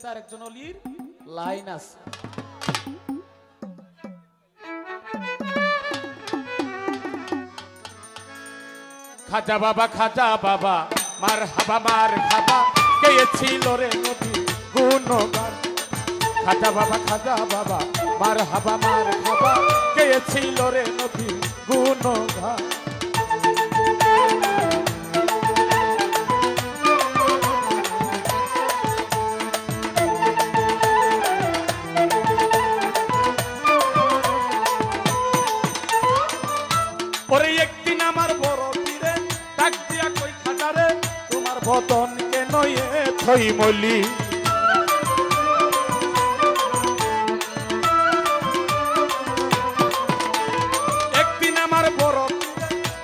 সাথে আরেকজন অলির? লাইন আছে। খাজা বাবা খাজা বাবা মার হাবা মার খাবা কে ছিল রে নবী? গুণগান। খাজা বাবা খাজা বাবা মার হাবা মার খাবা কে ছিল রে নবী? গুণগান। বদন কেন এ থই মলি? একদিন আমার বড়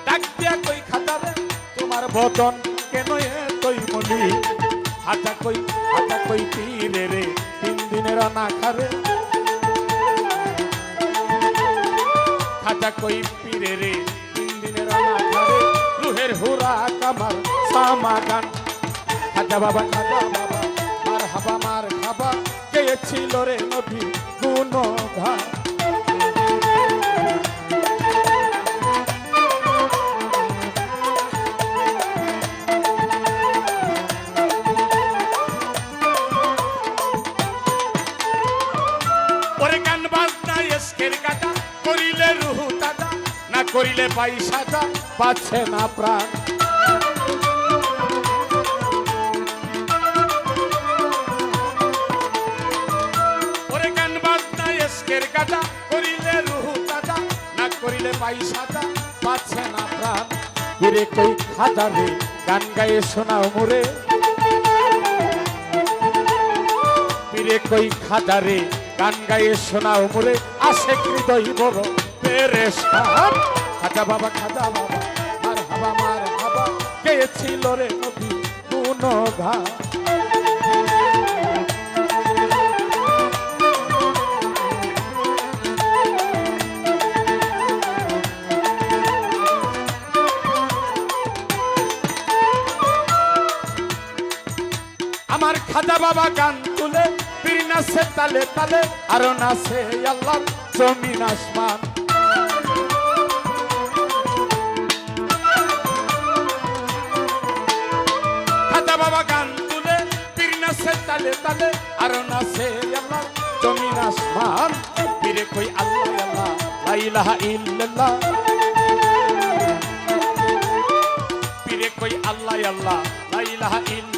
ডাক দিয়া কই খাটারে তোমার বদন কেন এ থই মলি? হাতা কই হাতা কই পীরে রে? তিন দিনের না খারে খাজা কই পীরে রে? তিন দিনের অনাথারে রুহের হুরা কামার সামাগান খাজা বাবা খাজা বাবা, মার হাবা, মার খাবা, কে ছিল রে নবী গুণ কাটা করিলে রুহু পাচ্ছে না প্রাণ। এসকের কাটা করিলে রুহু দাদা না করিলে পয়সা দা পাচ্ছে না প্রাণ। ফিরে কই খাদা রে, গান গায়ে শোনাও মোরে। পীরে কই খাদারে গান গায়ে শোনাও মোরে। আসে হৃদয় বড় পেরেশান। খাজা বাবা খাজা বাবা, মার হাবা মার হাবা, কে ছিল রে নবী? গুণ ঘা আমার খাজা বাবা গান তুলে, পীর নাচে তালে তালে, আরও নাচে আল্লাহ জমিন আসমান। খাজা বাবা গান তুলে, পীর নাচে তালে তালে, আরও নাচে আল্লাহ জমিন আসমান। পীরে কই আল্লাহ আল্লাহ, লা ইলাহা ইল্লাল্লাহ। পীরে কই আল্লাহ আল্লাহ, লা ইলাহা ইল্লাল্লাহ।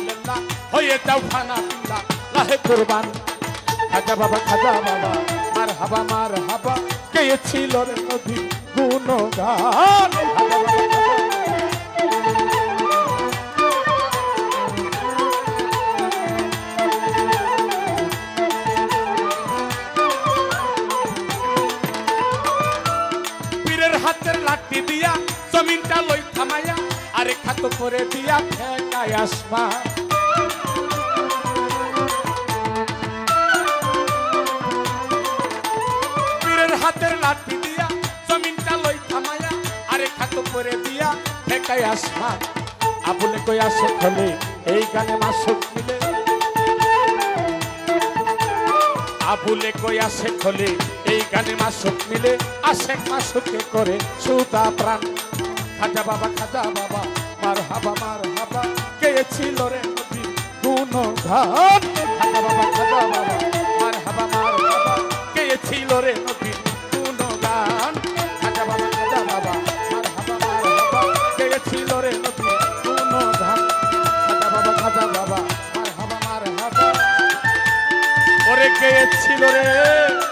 হয়ে যাও ফানা পিল্লা লাহে কুরবান। খাজা বাবা খাজা বাবা মার হাবা মার হাবা কে ছিল রে নদী গুণগান? হাতের লাঠি দিয়া, জমিনটা লই থামাইয়া আরে খাত করে দিয়া ফেকায় আসমা করে দিয়া ফেকায় আসমা আবুলে কই আসে খলে এই গানে মাসুক মিলে আবুলে কই আসে খলে এই গানে মাসুক মিলে আসে মাসুকে করে সুতা প্রাণ। খাজা বাবা খাজা বাবা মার হাবা মার হাবা কে ছিল রে নদী গুণ ঘাট খাজা বাবা খাজা বাবা। ছিল রে আমার নবী